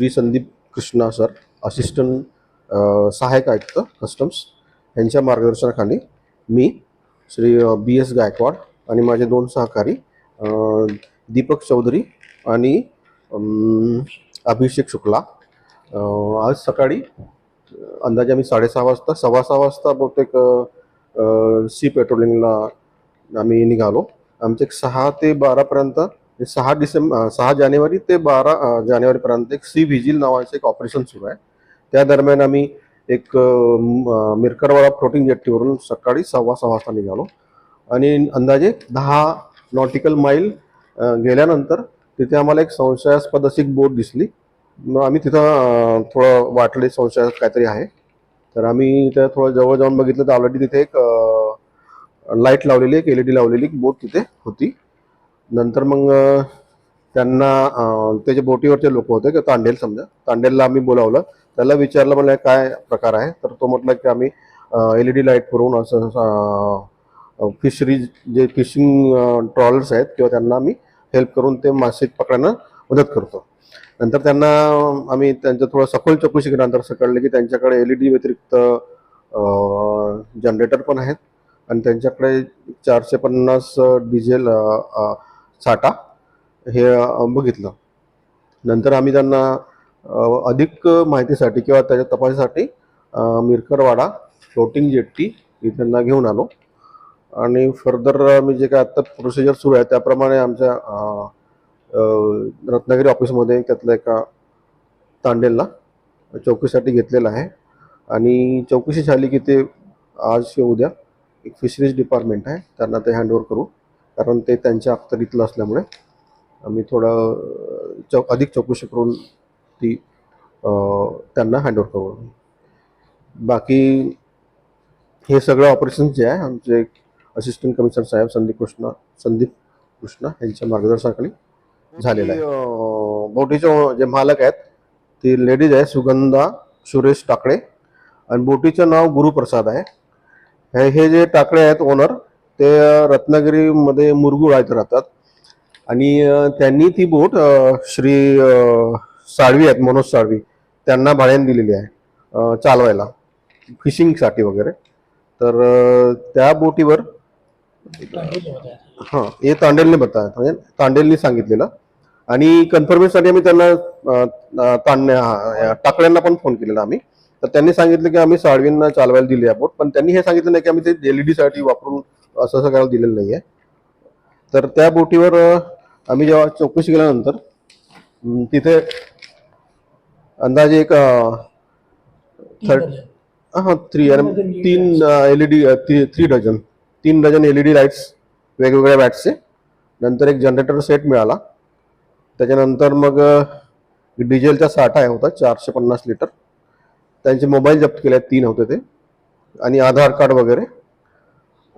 Shri Sandeep Krishna sir assistant सहायक सहाय्यक आयुक्त कस्टम्स यांच्या मार्गदर्शनाखाली मी श्री बी एस गायकवाड आणि माझे दोन सहकारी दीपक चौधरी आणि अभिषेक शुक्ला. आज सकाळी अंदाजे आम्ही साडेसहा वाजता सव्वा सहा वाजता बहुतेक सी पेट्रोलिंगला आम्ही निघालो. आमचे एक सहा ते बारापर्यंत सहा डिसेंबर सहा जानेवारी ते बारा जानेवारीपर्यंत एक सी व्हिजिल नावाचं एक ऑपरेशन सुरू आहे. त्या दरम्यान आम्ही एक मिरकरवाडा फ्लोटिंग जेट्टीवरून सकाळी सव्वा सहा वाजता निघालो. आणि अंदाजे दहा नॉटिकल माईल गेल्यानंतर तिथे आम्हाला एक संशयास्पद अशी एक बोट दिसली. मग आम्ही तिथं थोडं वाटले संशयात काहीतरी आहे. तर आम्ही त्या थोडं जवळ जाऊन बघितलं तर ऑलरेडी तिथे एक लाइट लावलेली एक एल ई डी लावलेली एक बोट तिथे होती. नंतर मग त्यांना त्याच्या ते जे बोटीवरचे लोक होते किंवा तांडेल समजा तांडेलला आम्ही बोलावलं. त्याला विचारलं म्हणलं काय प्रकार आहे? तर तो म्हटला की आम्ही एल ई डी लाइट पुरवून असं फिशरी जे फिशिंग ट्रॉलर्स आहेत किंवा त्यांना आम्ही हेल्प करून ते मासे पकडायला मदत करतो. नंतर त्यांना आम्ही त्यांचं थोडं सखोल चौकशी केल्यानंतर सकाळले की त्यांच्याकडे एल ई डी व्यतिरिक्त जनरेटर पण आहेत. आणि त्यांच्याकडे चारशे पन्नास डिझेल साठा हे बघितलं. नंतर आम्ही त्यांना अधिक माहितीसाठी किंवा त्याच्या तपासासाठी मिरकरवाडा फ्लोटिंग जेट्टी इथे त्यांना घेऊन आलो. आणि फर्दर मी जे काय आत्ता प्रोसिजर सुरू आहे त्याप्रमाणे आमच्या रत्नागिरी ऑफिसमध्ये त्यातल्या एका तांडेलला चौकशीसाठी घेतलेला आहे. आणि चौकशी झाली की ते आज किंवा उद्या एक फिशरीज डिपार्टमेंट आहे त्यांना ते हँडओव्हर करू. कारण ते त्यांच्या अखत्यारीतलं असल्यामुळे आम्ही थोडं चौ अधिक चौकशी करून ती त्यांना हँडओव्हर करू. बाकी हे सगळं ऑपरेशन जे आहे आमचे असिस्टंट कमिशनर साहेब संदीप कृष्णा संदीप कृष्णा यांच्या मार्गदर्शनाखाली झालेलं आहे. बोटीचे जे मालक आहेत ती लेडीज आहे सुगंधा सुरेश टाकळे. आणि बोटीचं नाव गुरुप्रसाद आहे. हे हे जे टाकळे आहेत ओनर ते रत्नागिरीमध्ये मुरगुळ आहेत राहतात. आणि त्यांनी ती बोट श्री साळवी आहेत मनोज साळवी त्यांना भाड्याने दिलेली आहे चालवायला फिशिंगसाठी वगैरे. तर त्या बोटीवर हां हे तांडेलने बता म्हणजे तांडेलने सांगितलेलं. आणि कन्फर्मेशनसाठी आम्ही त्यांना तांडण्या टाकळ्यांना पण फोन केलेला आम्ही. तर त्यांनी सांगितलं की आम्ही साळवींना चालवायला दिली आहे बोट पण त्यांनी हे सांगितलं नाही की आम्ही ते एलसाठी वापरून असं असं करायला दिलेलं नाही आहे तर त्या बोटीवर आम्ही जेव्हा चौकशी केल्यानंतर तिथे अंदाजे एक थर्ड हां थ्री तीन L E D three dozen. तीन dozen L E D lights वेगवेगळ्या बॅट्सचे नंतर एक जनरेटर सेट मिळाला. त्याच्यानंतर मग डिझेलचा साठा आहे होता चारशे पन्नास लिटर. त्यांचे मोबाईल जप्त केले तीन होते ते. आणि आधार कार्ड वगैरे.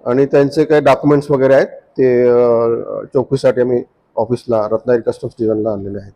आणि त्यांचे काही डॉक्युमेंट्स वगैरे आहेत ते चौकशीसाठी आम्ही ऑफिसला रत्नागिरी कस्टम्स डिव्हिजनला आणलेले आहेत.